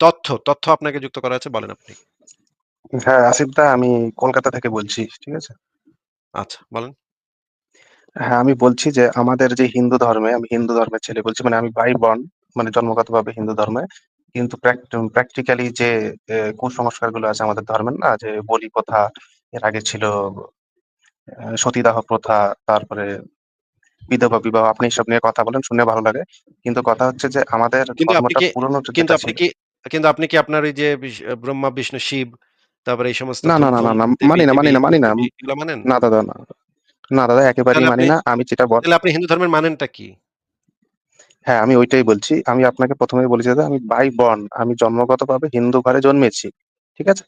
তথ্য, তথ্য আপনাকে যুক্ত করা আছে বলেন আপনি। হ্যাঁ, আসিফ দা আমি কলকাতা থেকে বলছি। ঠিক আছে? আচ্ছা, বলেন। হ্যাঁ, আমি বলছি যে আমাদের যে হিন্দু ধর্মে, আমি হিন্দু ধর্মের ছেলে বলছি মানে আমি বাই বর্ন মানে জন্মগতভাবে হিন্দু ধর্মে। কিন্তু প্র্যাকটিক্যালি যে এ কুসংস্কারগুলো আছে আমাদের ধর্মের না যে বলি প্রথা, এর আগে ছিল সতীদাহ প্রথা, তারপরে বিধবা বিবাহ। আপনি এসব নিয়ে কথা বলেন শুনে ভালো লাগে। কিন্তু কথা হচ্ছে যে আমাদের কিন্তু আপনি কি কিন্তু আপনি কি আপনার ওই যে ব্রহ্মা, বিষ্ণু, শিব তারপরে এই সমস্ত না, না, না, না, না, মানি না, মানি না, মানি না। মানেন? না দাদা না। না দাদা একেবারেই মানি না। আমি যেটা বল তাহলে আপনি হিন্দু ধর্মের মানেনটা কি? হ্যাঁ, আমি ওইটাই বলছি। আমি আপনাকে ১ম এই বলেছি দাদা আমি বাই বর্ন আমি জন্মগতভাবে হিন্দু ঘরে জন্মেছি। ঠিক আছে?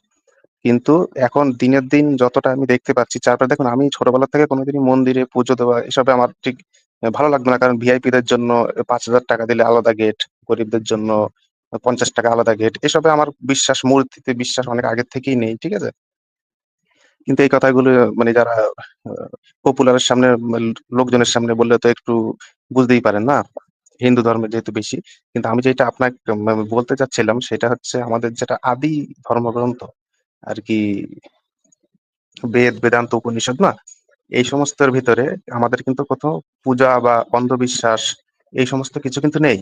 কিন্তু এখন দিনের দিন যতটা আমি দেখতে পাচ্ছি চারপাশে দেখুন আমি ছোটবেলা থেকে কোনদিনই মন্দিরে পুজো দেওয়া এসবে আমার ঠিক ভালো লাগতো না। কারণ ভিআইপিদের জন্য পাঁচ হাজার টাকা দিলে আলাদা গেট, গরিবদের জন্য আ ৳৫০ আলাদা গেট। এসবে আমার বিশ্বাস মূর্তিতে বিশ্বাস অনেক আগের থেকেই নেই। ঠিক আছে? কিন্তু এই কথাগুলো মানে যারা আ পপুলার এর সামনে লোকজনের সামনে বললে তো একটু বুঝতেই পারেন না? হিন্দু ধর্মে যেহেতু বেশি। কিন্তু আমি যেটা আপনাকে বলতে চাচ্ছিলাম সেটা হচ্ছে আমাদের যেটা আদি ধর্মগ্রন্থ আর কি বেদ, বেদান্ত, উপনিষদ না? এই সমস্তের ভিতরে আমাদের কিন্তু কোথাও পূজা বা অন্ধবিশ্বাস এই সমস্ত কিছু কিন্তু নেই।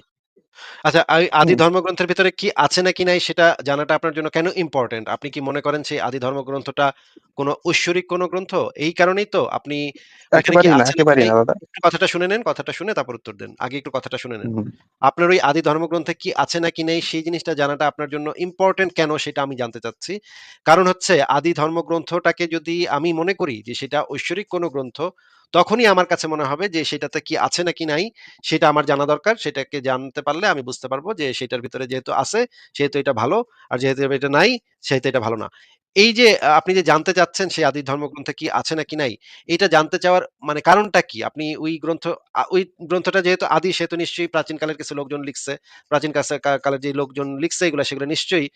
আচ্ছা, আই আদি হুম। ধর্মগ্রন্থের ভিতরে কি আছে নাকি নাই সেটা জানাটা আপনার জন্য কেন ইম্পোর্টেন্ট? আপনি কি মনে করেন সেই আদি ধর্মগ্রন্থটা কোন ঐশ্বরিক কোন গ্রন্থ? এই কারণেই তো আপনি ওইখানে কি একেবারেই না, আছে নাকি একেবারেই নাই? না দাদা। একটু কথাটা শুনে নেন, কথাটা শুনে তারপর উত্তর দেন। আগে একটু কথাটা শুনে নেন। হুম। আপনার ওই আদি ধর্মগ্রন্থে কি আছে নাকি নেই সেই জিনিসটা জানাটা আপনার জন্য ইম্পোর্টেন্ট কেন সেটা আমি জানতে চাচ্ছি। কারণ হচ্ছে আদি ধর্মগ্রন্থটাকে যদি আমি মনে করি যে সেটা ঐশ্বরিক কোন গ্রন্থ, তখনই আমার কাছে মনে হবে যে সেটাতে কি আছে নাকি নাই সেটা আমার জানা দরকার। সেটাকে জানতে পারলে আমি বুঝতে পারব যে সেটার ভিতরে যেহেতু আছে সেহেতু এটা ভালো। আর যেহেতু এটা নাই সেহেতু এটা ভালো না। এই যে আপনি যে জানতে চাচ্ছেন সেই আদি ধর্মগ্রন্থে কি আছে নাকি নাই, এটা জানতে চাওয়ার মানে কারণটা কি? আপনি ওই গ্রন্থ ওই গ্রন্থটা যেহেতু আদি সেহেতু নিশ্চয়ই প্রাচীন কালের কিছু লোকজন লিখছে। প্রাচীন কালের যে লোকজন লিখছে এগুলা সেগুলো নিশ্চয়ই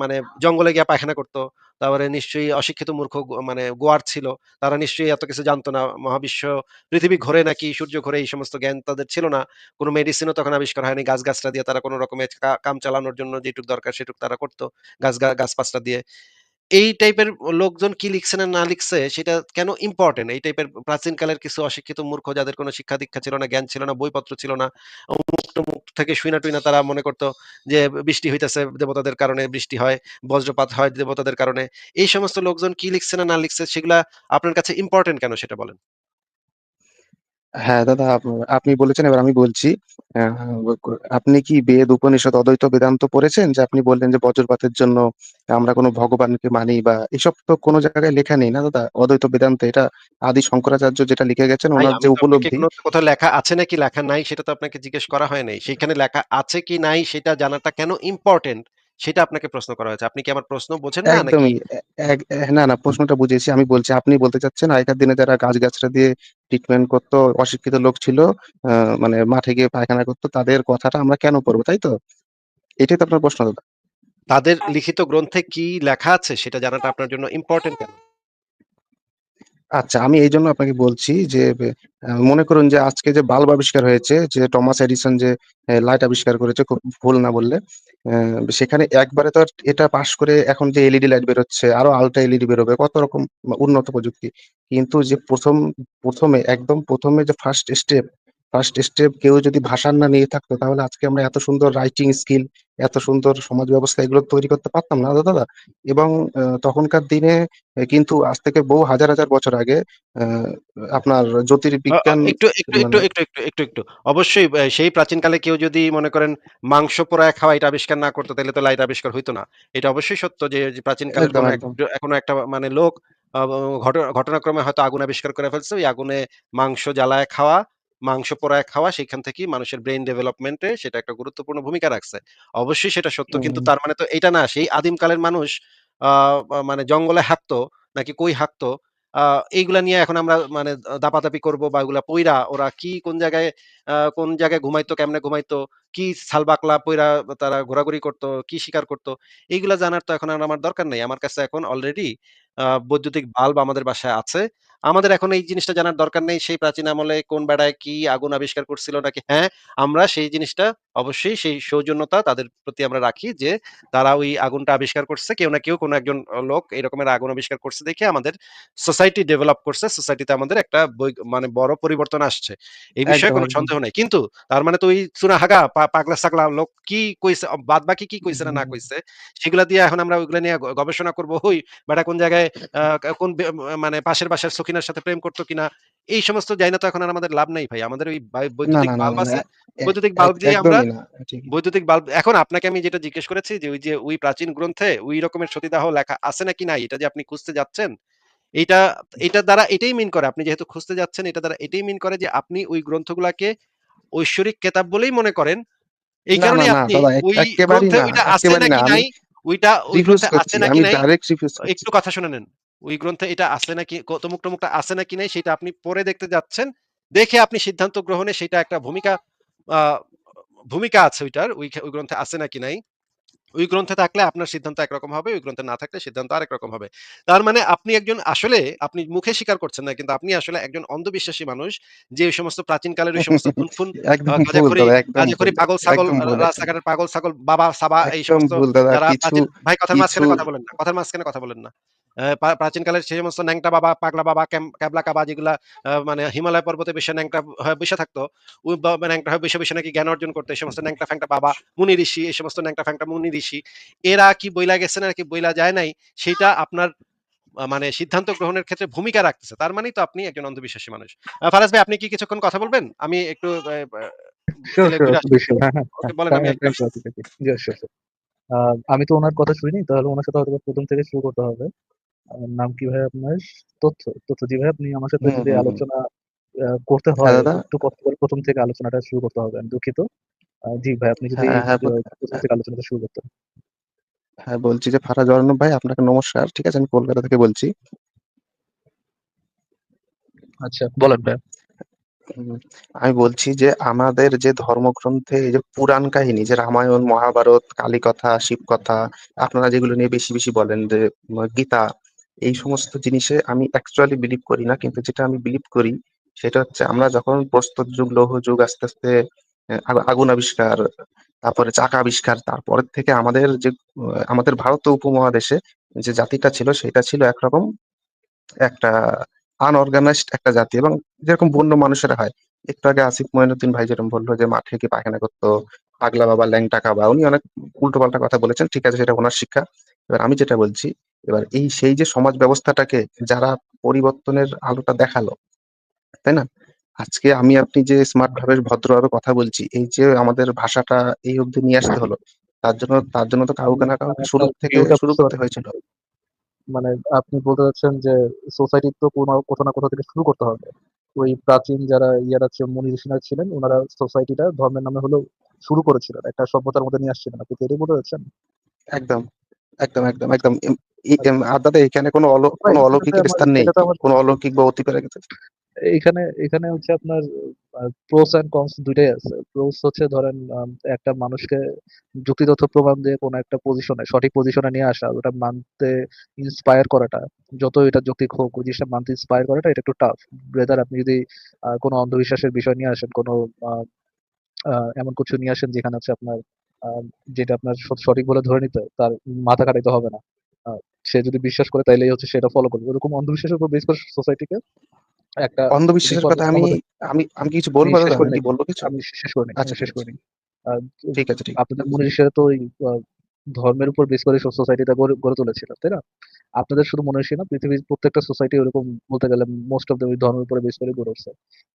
মানে জঙ্গলে গিয়া পায়খানা করত। তারপরে নিশ্চয়ই অশিক্ষিত মূর্খ মানে গোয়ার ছিল। তারা নিশ্চয়ই এত কিছু জানতো না। মহাবিশ্ব, পৃথিবী ঘোরে নাকি, সূর্য ঘোরে, এই সমস্ত জ্ঞান তাদের ছিল না। কোনো মেডিসিনও তখন আবিষ্কার হয়নি। গাছ গাছটা দিয়ে তারা কোনো রকমের কাম চালানোর জন্য যেটুক দরকার সেটুক তারা করতো গাছ গাছ পাছটা দিয়ে। এই টাইপের লোকজন কি লিখছে না, না লিখছে সেটা কেন ইম্পর্টেন্ট এই টাইপের প্রাচীনকালের কিছু অশিক্ষিত মূর্খ যাদের কোনো শিক্ষা-দীক্ষা ছিল না, জ্ঞান ছিল না, বইপত্র ছিল না। অমুক-টমুক থেকে শুইনা-টুইনা তারা মনে করতো যে বৃষ্টি হইতেছে দেবতাদের কারণে বৃষ্টি হয়, বজ্রপাত হয় দেবতাদের কারণে। এই সমস্ত লোকজন কি লিখছে না, না লিখছে সেগুলা আপনার কাছে ইম্পর্টেন্ট কেন সেটা বলেন? হ্যাঁ, দাদা আপ আপনি বলেছেন এবার আমি বলছি। আ আপনি কি বেদ, উপনিষদ, অদ্বৈত বেদান্ত পড়েছেন? যে আপনি বললেন যে বজ্রপাতের জন্য আমরা কোন ভগবানকে মানি বা এসব তো কোনো জায়গায় লেখা নেই না দাদা? অদ্বৈত বেদান্ত এটা আদি শঙ্করাচার্য যেটা লিখে গেছেন ভাই আমি যে তো আপনাকে উপলব্ধি কোন কোথাও লেখা আছে নাকি লেখা নাই সেটা তো আপনাকে জিজ্ঞেস করা হয় নাই। সেখানে লেখা আছে কি নাই সেটা জানাটা কেন ইম্পোর্টেন্ট সেটা আপনাকে প্রশ্ন করা হয়েছে। আপনি কি আমার প্রশ্ন বোঝেন না নাকি একদমই। এক না, না প্রশ্নটা বুঝেছি। আমি বলছি আপনি বলতে চাচ্ছেন আগেকার দিনে যারা গাছ-গাছড়া দিয়ে ট্রিটমেন্ট করতো অশিক্ষিত লোক ছিল, মানে মাঠে গিয়ে পায়খানা করতো তাদের কথাটা আমরা কেন পড়ব তাই তো? এটাই তো আপনার প্রশ্ন দাদা? তাদের লিখিত গ্রন্থে কি লেখা আছে সেটা জানাটা আপনার জন্য ইম্পর্টেন্ট কেন? আচ্ছা, আমি এই জন্য আপনাকে বলছি যে মনে করুন যে আজকে যে বাল্ব আবিষ্কার হয়েছে যে টমাস এডিসন যে লাইট আবিষ্কার করেছে খুব ভুল না বললে। সেখানে একবারে তো এটা পাশ করে এখন যে এলইডি লাইট বেরোচ্ছে, আরও আলট্রা এলইডি বেরোবে, কত রকম উন্নত প্রযুক্তি। কিন্তু যে প্রথম প্রথমে একদম প্রথমে যে ফার্স্ট স্টেপ, ফার্স্ট স্টেপ কেউ যদি ভাষার না নিয়ে থাকতো তাহলে আজকে আমরা এত সুন্দর রাইটিং স্কিল, এত সুন্দর সমাজ ব্যবস্থা এগুলো তৈরি করতে পারতাম না দাদা? এবং তখনকার দিনে কিন্তু আজ থেকে বহু হাজার, হাজার বছর আগে আপনার জ্যোতির্বিজ্ঞান একটু, একটু, একটু, মানে একটু, একটু, একটু, একটু। অবশ্যই ব্যা সেই প্রাচীনকালে কেউ যদি মনে করেন মাংস পোড়ায় খাওয়া এটা আবিষ্কার না করতো তাহলে তো লাইট আবিষ্কার হইতো না। এটা অবশ্যই সত্য যে কোন এক একদম। কোন একটা মানে লোক ঘটনাক্রমে হয়তো আগুন আবিষ্কার করে ফেলছে। ওই আগুনে মাংস জ্বালায় খাওয়া, মাংস পোড়ায় খাওয়া সেখান থেকেই মানুষের ব্রেইন ডেভেলপমেন্ট সেটা একটা গুরুত্বপূর্ণ ভূমিকা রাখছে। অবশ্যই সেটা সত্য কিন্তু তার মানে তো এইটা না সেই আদিমকালের মানুষ মানে জঙ্গলে হাঁকতো নাকি কই হাঁকতো এইগুলা নিয়ে এখন আমরা মানে দাপাদাপি করব বা এগুলা পইড়া ওরা কি কোন জায়গায় কোন জায়গায় ঘুমাইতো, কেমনে ঘুমাইতো, কি ছাল-বাকলা পইড়া তারা ঘোরাঘুরি করত, কি শিকার করত। এইগুলা জানার তো এখন আর আমার দরকার নাই। আমার কাছে এখন অলরেডি বৈদ্যুতিক বাল্ব আমাদের বাসায় আছে। আমাদের এখন এই জিনিসটা জানার দরকার নেই সেই প্রাচীন আমলে কোন বেড়ায় কি আগুন আবিষ্কার করছিল নাকি? হ্যাঁ আমরা সেই জিনিসটা অবশ্যই সেই সৌজন্যতা তাদের প্রতি আমরা রাখি যে তারা ওই আগুনটা আবিষ্কার করছে। কেউ না কেউ কোনো একজন লোক এই রকমের আগুন আবিষ্কার করছে দেখে আমাদের সোসাইটি ডেভেলপ করছে। সোসাইটিতে আমাদের একটা মানে বড় পরিবর্তন আসছে। এই বিষয়ে কোনো সন্দেহ নাই। কিন্তু তার মানে তো ওই চুনা হাগা পাগলা সাগলা লোক কি কইছে? বাদ বাকি কি কইছে না না কইছে? সেগুলা দিয়ে এখন আমরা ওইগুলা নিয়ে গবেষণা করব। হই বেটা কোন জায়গায় আহ, কোন মানে পাশের বাসার সখিনার সাথে প্রেম করতো কিনা এই সমস্ত যাই না তো এখন আর আমাদের লাভ নেই ভাই। আমাদের ওই বৈদ্যুতিক বাল্ব আছে। বৈদ্যুতিক বাল্ব দিয়ে আমরা। বৈদ্যুতিক বাল্ব এখন আপনাকে আমি যেটা জিজ্ঞেস করেছি যে ওই যে ওই প্রাচীন গ্রন্থে ওই রকমের সতীদাহ লেখা আছে নাকি নাই? এটা যে আপনি খুঁজতে যাচ্ছেন এটা এটা দ্বারা এটাই মিন করে। আপনি যেহেতু খুঁজতে যাচ্ছেন এটা দ্বারা এটাই মিন করে যে আপনি ওই গ্রন্থগুলাকে ঐশ্বরিক কেতাব বলেই মনে করেন। এই কারণে আপনি ওই গ্রন্থে ওইটা আছে নাকি নাই? ওইটা ওই গ্রন্থে আছে নাকি নাই? একটু কথা শুনে নেন। ওই গ্রন্থে এটা আছে নাকি তমুক টমুকটা আছে নাকি নাই সেটা আপনি পরে দেখতে যাচ্ছেন। দেখে আপনি সিদ্ধান্ত গ্রহণে সেটা একটা ভূমিকা ভূমিকা আছে ওইটার ওই ওই গ্রন্থে আছে নাকি নাই। ওই গ্রন্থে থাকলে আপনার সিদ্ধান্ত একরকম হবে ওই গ্রন্থে না থাকলে সিদ্ধান্ত আরেক রকম হবে। তার মানে আপনি একজন আসলে আপনি মুখে স্বীকার করছেন না কিন্তু আপনি আসলে একজন অন্ধবিশ্বাসী মানুষ যে ওই সমস্ত প্রাচীন কালের ওই সমস্ত গাঁজাখড়ি ভুল পাগল ছাগল রাস্তাঘাটের পাগল ছাগল বাবা সাবা এই সমস্ত যারা ভাই কথার মাঝখানে কথা বলেন না কথার মাঝখানে কথা বলেন না। প্রাচীনকালের সেই সমস্ত ন্যাংটা বাবা পাগলা বাবা ক্যাবলা কাবা যেগুলা মানে হিমালয় পর্বতে বেশি ন্যাংটা হয়ে বসে থাকতো ওই ন্যাংটা হয়ে বসে বসে নাকি জ্ঞান অর্জন করতো এই সমস্ত ন্যাংটা ফ্যাংটা বাবা মুনি ঋষি এই সমস্ত ন্যাংটা ফ্যাংটা মুনি ঋষি এরা কি বইলা গেছে না কি বইলা যায় নাই সেটা আপনার মানে সিদ্ধান্ত গ্রহণের ক্ষেত্রে ভূমিকা রাখতেছে তার মানেই তো আপনি একজন অন্ধবিশ্বাসী মানুষ। ফারাজ ভাই আপনি কি কিছুক্ষণ কথা বলবেন? আমি একটু বলেন আমি তো ওনার কথা শুনিনি তাহলে ওনার সাথে হয়তো প্রথম থেকে শুরু করতে হবে। আহ, নাম কি ভাই আপনার? তথ্য তথ্য জি ভাই আপনি আমার সাথে যদি। আলোচনা করতে হ্যাঁ হয় একটু কষ্ট করে প্রথম থেকে আলোচনাটা শুরু করতে হবে আমি দুঃখিত। জি ভাই আপনি যদি হ্যাঁ হ্যাঁ প্রথম থেকে আলোচনাটা শুরু করতেন হ্যাঁ বলছি যে ফারাজ অর্ণব ভাই আপনাকে নমস্কার। ঠিক আছে আমি কলকাতা থেকে বলছি। আচ্ছা বলেন ভাই। আমি বলছি যে আমাদের যে ধর্মগ্রন্থে এই যে পুরাণ কাহিনী যে রামায়ণ মহাভারত কালীকথা শিবকথা আপনারা যেগুলো নিয়ে বেশি বেশি বলেন যে গীতা এই সমস্ত জিনিসে আমি অ্যাকচুয়ালি বিলিভ করি না। কিন্তু যেটা আমি বিলিভ করি, সেটা হচ্ছে আমরা যখন প্রস্তর যুগ, লৌহ যুগ, আস্তে আস্তে আগু- আগুন আবিষ্কার, তারপরে চাকা আবিষ্কার তারপরের থেকে আমাদের যে আমাদের ভারত উপমহাদেশে যে জাতিটা ছিল, সেটা ছিল একরকম একটা আনঅর্গানাইজড একটা জাতি। এবং যেরকম বন্য মানুষেরা হয়। একটু আগে আসিফ মঈনুদ্দিন ভাই যেরকম বলল যে, মাঠে কি পায়খানা করতো, পাগলা বাবা ল্যাংটা কাবা, উনি অনেক উল্টো পাল্টা কথা বলেছেন। ঠিক আছে, সেটা ওনার শিক্ষা। এবার আমি যেটা বলছি এবার এই সেই যে সমাজ ব্যবস্থাটাকে যারা পরিবর্তনের আলোটা দেখাল তাই না? আজকে আমি আপনি যে স্মার্ট ভাবে ভদ্রভাবে কথা বলছি এই যে আমাদের ভাষাটা এই অবধি নিয়ে আসতে হলো তার জন্য তার জন্য তো কাউকে না কাউকে শুরু থেকে শুরু করতে হয়েছিল। মানে আপনি বলতে চাচ্ছেন যে সোসাইটি তো কোনো কোথাও না কোথাও থেকে শুরু করতে হবে। ওই প্রাচীন যারা ইয়ারা ছিল মুনি ঋষিরা ছিলেন ওনারা সোসাইটিটা ধর্মের নামে হলেও শুরু করেছিলেন। একটা সভ্যতার মধ্যে নিয়ে আসছিলেন। আপনি এটাই বলতে চাচ্ছেন? একদম। একদম একদম একদম। আর দাদা এখানে কোনো কোনো অলৌকিকের স্থান নেই। কোনো অলৌকিক বা অতিপারে এখানে এখানে হচ্ছে আপনার প্রোস এন্ড কনস দুইটাই আছে। প্রোস হচ্ছে ধরেন একটা মানুষকে যুক্তিতথ্য প্রমাণ দিয়ে কোনো একটা পজিশনে সঠিক পজিশনে নিয়ে আসা ওটা মানতে ইন্সপায়ার করাটা যত এটা যৌক্তিক হোক ওই জিনিসটা মানতে ইন্সপায়ার করাটা এটা একটু টাফ ব্রেদার আপনি যদি কোনো অন্ধবিশ্বাসের বিষয় নিয়ে আসেন কোনো এমন কিছু নিয়ে আসেন যেখানে হচ্ছে আপনার যেটা আপনার সঠিক বলে ধরে নিতে তার মাথা কাটাইতে হবে না। সে যদি বিশ্বাস করে তাইলেই হচ্ছে সেটা ফলো করবে। ওরকম অন্ধবিশ্বাসের উপর বেস করে সোসাইটিকে একটা অন্ধবিশ্বাসের কথা আমি আমি আমি কিছু বলব কি বলব কিছু? আমি শেষ করে আচ্ছা, শেষ করি ঠিক আছে ঠিক। আপনাদের মনে ঋষিরা তো ধর্মের উপর বেস করে সোসাইটিটা গড়ে তুলেছিল তাই না? আপনাদের শুধু মনে হয় না, পৃথিবীর প্রত্যেকটা সোসাইটি ওরকম বলতে গেলে মোস্ট অফ দ্য ধর্মের উপরে বেশ করে গড়ে উঠছে।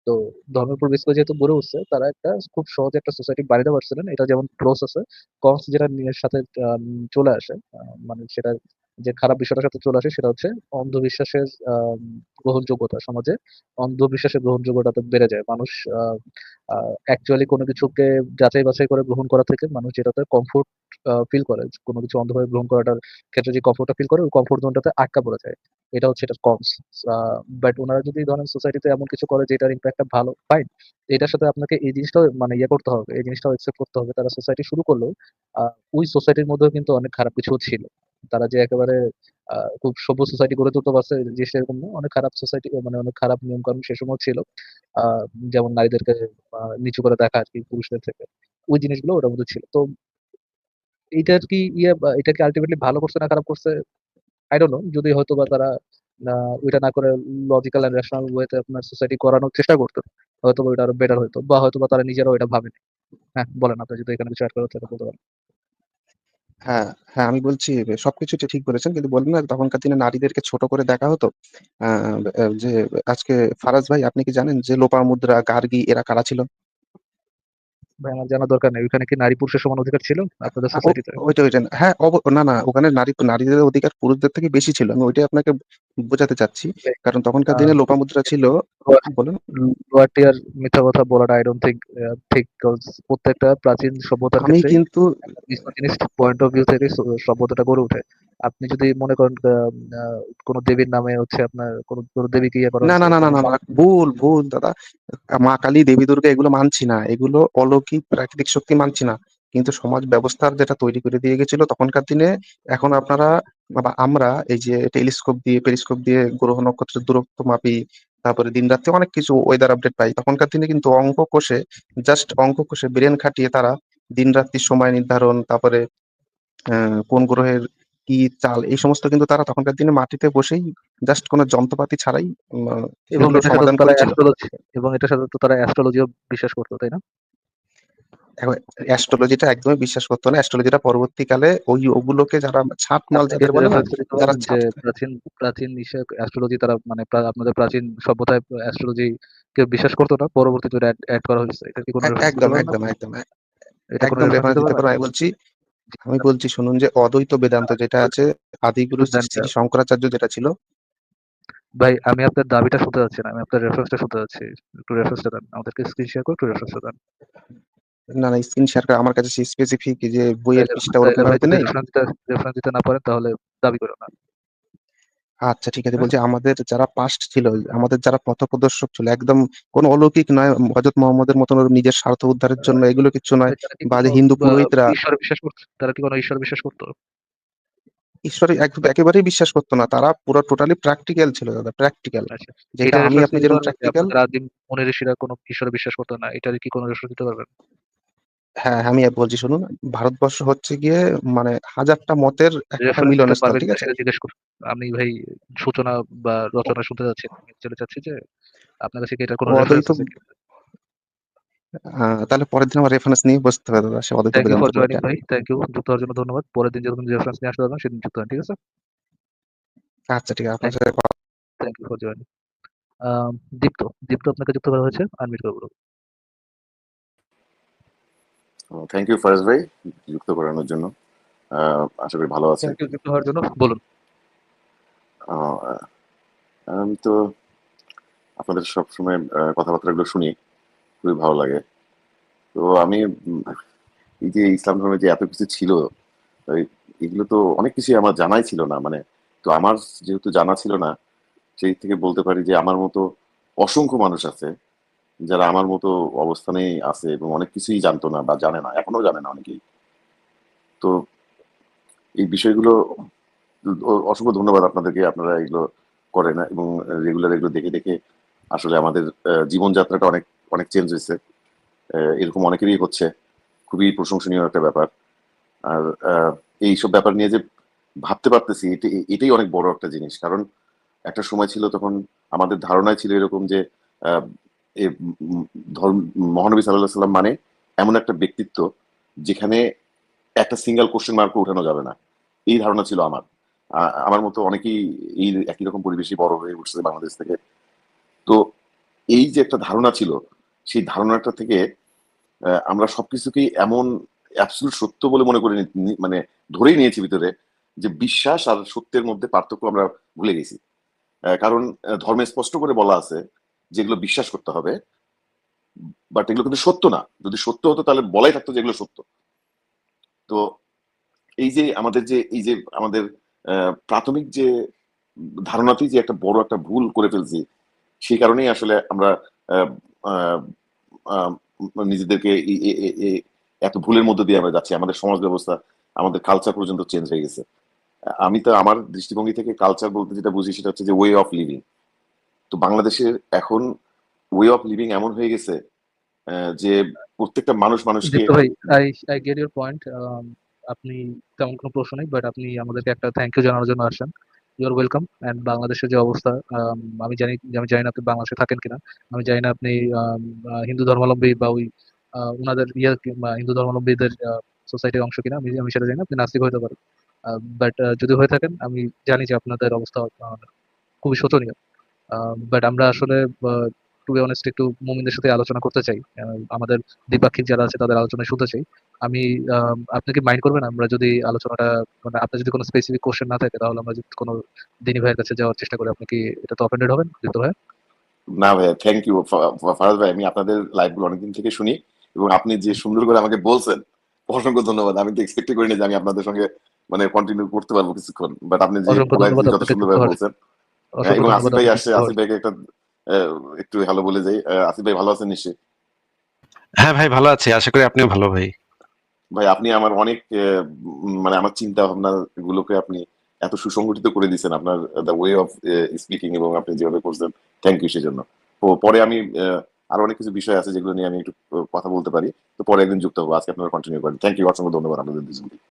তো ধর্মের উপর বেশ করে যেহেতু গড়ে উঠছে, তারা একটা খুব সহজে একটা সোসাইটি বাড়িতে পারছিলেন এটা যেমন ক্রস আছে কনস যেটা নিয়ে সাথে চলে আসে মানে সেটা যে খারাপ বিষয়টার সাথে চলে আসে সেটা হচ্ছে অন্ধবিশ্বাসের গ্রহণযোগ্যতা সমাজে। অন্ধবিশ্বাসের গ্রহণযোগ্যতা বেড়ে যায়। মানুষ অ্যাকচুয়ালি কোনো কিছুকে যাচাই বাছাই করে গ্রহণ করা থেকে মানুষ যেটাতে কমফোর্ট ফিল করে, কোনো কিছু অন্ধভাবে গ্রহণ করাটার ক্ষেত্রে যে কমফোর্টটা ফিল করে, ওই কমফোর্ট জোনটাতে আটকা পড়ে যায়। এটা হচ্ছে এটা কমস বাট ওনারা যদি ধরেন সোসাইটিতে এমন কিছু করে যেটার ইম্প্যাক্টটা ভালো ফাইন এটার সাথে আপনাকে এই জিনিসটাও মানে ইয়ে করতে হবে, এই জিনিসটাও একসেপ্ট করতে হবে। তারা সোসাইটি শুরু করলেও ওই সোসাইটির মধ্যেও কিন্তু অনেক খারাপ কিছু ছিল। তারা যে একেবারে খুব সভ্য সোসাইটি গড়ে তুলতে পারছে যে সেরকম না। অনেক খারাপ সোসাইটি মানে অনেক খারাপ নিয়মকানুন সে সময় ছিল। যেমন নারীদেরকে নিচু করে দেখা আরকি পুরুষদের থেকে। ওই জিনিসগুলো ওটার মধ্যে ছিল। তো এইটার কি ইয়ে এটা কি আল্টিমেটলি ভালো করছে না খারাপ করছে? I don't know যদি হয়তোবা তারা আ ওইটা না করে লজিক্যাল এন্ড রেশনাল ওয়েতে আপনার সোসাইটি করানোর চেষ্টা করত। হয়তোবা ওইটা আরও বেটার হতো বা হয়তো বা তারা নিজেরাও এটা ভাবেনি। হ্যাঁ, বলেন আপনার যদি এখানে কিছু করার থাকে বলতে পারেন। হ্যাঁ, হ্যাঁ, আমি বলছি সবকিছু ঠিক বলেছেন। কিন্তু বললেন না তখনকার দিনে নারীদেরকে ছোট করে দেখা হতো। আ এ যে আজকে ফারাজ ভাই আপনি কি জানেন যে লোপামুদ্রা, গার্গী এরা কারা ছিল? ভাই আমার জানার দরকার নাই। ওইখানে কি নারী পুরুষের সমান অধিকার ছিল আপনাদের সোসাইটিতে? ওইটা, ওইটা হ্যাঁ, না, না ওখানে নারী নারীদের অধিকার পুরুষদের থেকে বেশি ছিল। আমি ওইটাই আপনাকে বোঝাতে চাচ্ছি। কারণ তখনকার দিনে লোপামুদ্রা ছিল বলুন। লোয়ারটি আর মিথ্যা কথা বলাটা I don't think আ ঠিক প্রত্যেকটা প্রাচীন সভ্যতার আমি কিন্তু পয়েন্ট অফ ভিউ থেকে সভ্যতাটা গড়ে ওঠে। আপনি যদি মনে করেন কোন দেবীর নামে হচ্ছে আপনার কোন, কোন দেবীকে ইয়ে করা না, না, না, না, না, ভুল, ভুল দাদা। মা কালী, দেবী দুর্গা এগুলো মানছি না। এগুলো অলৌকিক প্রাকৃতিক শক্তি মানছি না। কিন্তু সমাজ ব্যবস্থার যেটা তৈরি করে দিয়ে গেছিল তখনকার দিনে এখন আপনারা বা আমরা এই যে টেলিস্কোপ দিয়ে পেরিস্কোপ দিয়ে গ্রহ নক্ষত্রের দূরত্ব মাপি। তারপরে দিন-রাত্রি অনেক কিছু ওয়েদার আপডেট পাই। তখনকার দিনে কিন্তু অঙ্ক কষে জাস্ট অঙ্ক কষে ব্রেইন খাটিয়ে তারা দিন-রাত্রির সময় নির্ধারণ তারপরে কোন গ্রহের কি চাল এই সমস্ত কিন্তু তারা তখনকার দিনে মাটিতে বসেই জাস্ট কোন যন্ত্রপাতি ছাড়াই এবং সমাধান এবং এটার সাথে তো তারা অ্যাস্ট্রোলজিও বিশ্বাস করত, তাই না? এখন অ্যাস্ট্রোলজিটা একদমই বিশ্বাস করত না। অ্যাস্ট্রোলজিটা পরবর্তীকালে ওই ওগুলোকে যারা আপনি কি যাদের বলে যারা প্রাচীন, প্রাচীন অ্যাস্ট্রোলজি তারা মানে আপনাদের প্রাচীন সভ্যতায় অ্যাস্ট্রোলজি কেউ বিশ্বাস করত না। পরবর্তীতে এড করা হইছে। এটার কি কোন একদম, একদম, একদম, এটা কোন রেফারেন্স দিতে? পারব। আমি বলছি আমি বলছি শুনুন যে অদ্বৈত বেদান্ত যেটা আছে আদিগুরু শঙ্করাচার্য যেটা ছিল ভাই আমি আপনার দাবিটা শুনতে যাচ্ছি না। আমি আপনার রেফারেন্সটা শুনতে চাচ্ছি। একটু রেফারেন্সটা দেন। আমাদেরকে স্ক্রিন শেয়ার করে একটু রেফারেন্সটা দেন। না, না স্ক্রিন শেয়ার করে আমার কাছে স্পেসিফিক যে বইয়ের পৃষ্ঠা ওরকম ভাই নেই। রেফারেন্স দিতে না পারেন তাহলে দাবি করো না। আচ্ছা ঠিক আছে। হ্যাঁ? বলছি আমাদের যারা পাস্ট ছিল, আমাদের যারা পথপ্রদর্শক ছিল একদম কোন অলৌকিক নয়। হযরত মুহাম্মদের মতন ওর নিজের স্বার্থ উদ্ধারের জন্য এগুলো কিছু নয়। বা যে হিন্দু পুরোহিতরা ঈশ্বরে বিশ্বাস করতো তারা কি কোন ঈশ্বর বিশ্বাস করত? ঈশ্বরে এক একেবারেই বিশ্বাস করতো না। তারা পুরো টোটালি প্র্যাকটিক্যাল ছিল দাদা, প্র্যাকটিক্যাল। আচ্ছা। যেটা আমি আপনি যেরকম প্র্যাকটিক্যাল আদিম মুনি ঋষিরা কোনো ঈশ্বরে বিশ্বাস করতো না। এটার কি কোনো রেফারেন্স দিতে পারবেন? হ্যাঁ, আমি বলছি শুনুন। ভারতবর্ষ হচ্ছে গিয়ে মানে হাজারটা মতের একটা মিলনস্থল। ঠিক আছে? জিজ্ঞেস করুন। আমি ভাই সূচনা বা রচনা শুনতে। আমি জানতে চাচ্ছি যে আপনার কাছে কি এটার কোন অদ্বৈত তাহলে পরের দিন আমার রেফারেন্স নিয়ে বসতে হবে দাদা সে অদ্বৈত। ভাই। Thank you. যুক্ত হওয়ার জন্য ধন্যবাদ। পরের দিন যখন রেফারেন্স নিয়ে আসতে পারবেন সেদিন যুক্ত হন। ঠিক আছে? আচ্ছা ঠিক আছে। আপনার সাথে thank you for joining. Dipta, Dipta আপনাকে যুক্ত করা হয়েছে। আনমিউট করে বলুন। ও থ্যাংক ইউ ফারাজ ভাই যুক্ত করানোর জন্য। আশা করি ভালো আছেন। যুক্ত হওয়ার জন্য। বলুন। আমি তো আপনাদের সবসময় কথাবার্তাগুলো শুনি। খুবই ভালো লাগে। তো আমি এই যে ইসলাম ধর্মে যে এত কিছু ছিল, এগুলো তো অনেক কিছুই আমার জানাই ছিল না। মানে তো আমার যেহেতু জানা ছিল না, সেই থেকে বলতে পারি যে আমার মতো অসংখ্য মানুষ আছে, যারা আমার মতো অবস্থানেই আছে এবং অনেক কিছুই জানতো না বা জানে না। এখনও জানে না অনেকেই। তো এই বিষয়গুলো অসংখ্য ধন্যবাদ আপনাদেরকে। আপনারা এগুলো করেন এবং রেগুলার এগুলো দেখে, দেখে আসলে আমাদের জীবনযাত্রাটা অনেক, অনেক চেঞ্জ হয়েছে এরকম অনেকেরই হচ্ছে। খুবই প্রশংসনীয় একটা ব্যাপার। আর এইসব ব্যাপার নিয়ে যে ভাবতে পারতেছি এটি এটাই অনেক বড় একটা জিনিস। কারণ একটা সময় ছিল তখন আমাদের ধারণাই ছিল এরকম যে মহানবী সাল্লাল্লাহু সাল্লাম মানে এমন একটা ব্যক্তিত্ব যেখানে একটা সিঙ্গেল কোশ্চেন মার্কও উঠানো যাবে না। এই ধারণা ছিল আমার। আমার মতো অনেকেই এই একই রকম পরিবেশেই বড় হয়ে উঠছে বাংলাদেশ থেকে। তো এই যে একটা ধারণা ছিল, সেই ধারণাটা থেকে আমরা সবকিছুকেই এমন অ্যাবসোলিউট সত্য বলে মনে করে মানে ধরেই নিয়েছি ভিতরে যে বিশ্বাস আর সত্যের মধ্যে পার্থক্য আমরা ভুলে গেছি। কারণ ধর্মে স্পষ্ট করে বলা আছে যে এগুলো বিশ্বাস করতে হবে। বাট এগুলো কিন্তু সত্য না। যদি সত্য হতো তাহলে বলাই থাকতো যেগুলো সত্য। তো এই যে আমাদের যে এই যে আমাদের প্রাথমিক যে ধারণাতেই যে একটা বড় একটা ভুল করে ফেলছি, সেই কারণেই আসলে আমরা নিজেদেরকে এত ভুলের মধ্যে দিয়ে আমরা যাচ্ছি। আমাদের সমাজ ব্যবস্থা, আমাদের কালচার পর্যন্ত চেঞ্জ হয়ে গেছে। আমি তো আমার দৃষ্টিভঙ্গি থেকে কালচার বলতে যেটা বুঝি সেটা হচ্ছে যে ওয়ে অফ লিভিং তো বাংলাদেশের এখন ওয়ে অফ লিভিং এমন হয়ে গেছে যে প্রত্যেকটা মানুষ মানুষকে ভাই আই গেট ইউর পয়েন্ট আপনি তেমন কোনো প্রশ্ন নেই বাট আপনি আমাদেরকে একটা থ্যাংক ইউ জানানোর জন্য আসেন ইউ আর ওয়েলকাম অ্যান্ড বাংলাদেশের যে অবস্থা um, আমি জানি আমি জানি না আপনি বাংলাদেশে থাকেন কিনা আমি জানি না আপনি um, হিন্দু ধর্মাবলম্বী বা ওই ওনাদের ইয়ে হিন্দু ধর্মাবলম্বীদের সোসাইটির অংশ কিনা আমি আমি সেটা জানি না আপনি নাস্তিক হতে পারেন। বাট যদি হয়ে থাকেন আমি জানি যে আপনাদের অবস্থা খুবই শোচনীয়। বাট আমরা আসলে টু অনেস্ট একটু মুমিনদের সাথে আলোচনা করতে চাই। আমাদের দ্বিপাক্ষিক যারা আছে তাদের আলোচনা শুনতে চাই। আমি আপনি কি মাইন্ড করবেন? আমরা যদি আলোচনাটা মানে আপনার যদি কোনো স্পেসিফিক কোশ্চেন না থাকে তাহলে আমরা যদি কোনো দিনী ভাইয়ের কাছে যাওয়ার চেষ্টা করি। আপনি কি এটা তো অফেন্ডেড হবেন দীপ্ত ভাই? না ভাইয়া থ্যাংক ইউ ফারাজ ভাই আমি আপনাদের লাইভগুলো অনেকদিন থেকে শুনি এবং আপনি যে সুন্দর করে আমাকে বলছেন অসংখ্য ধন্যবাদ। আমি তো এক্সপেক্ট করিনি যে আমি আপনাদের সঙ্গে মানে কন্টিনিউ করতে পারব কিছুক্ষণ। বাট আপনি যে সুন্দরভাবে বলছেন এবং আসিফ ভাই আসছে আসিফ ভাইকে একটা একটু হ্যালো বলে যাই। আসিফ ভাই ভালো আছেন নিশ্চয়ই? হ্যাঁ ভাই ভালো আছি। আশা করি আপনিও ভালো ভাই। ভাই আপনি আমার অনেক আহ, মানে আমার চিন্তা ভাবনা গুলোকে আপনি এত সুসংগঠিত করে দিয়েছেন আপনার দ্য ওয়ে অফ স্পিকিং এবং আপনি যেভাবে করছেন থ্যাংক ইউ সেজন্য। তো পরে আমি আরও অনেক কিছু বিষয় আছে যেগুলো নিয়ে আমি একটু কথা বলতে পারি। তো পরে একদিন যুক্ত হব। আজকে আপনারা কন্টিনিউ করেন। থ্যাংক ইউ অসংখ্য ধন্যবাদ আপনাদের দুজনকে।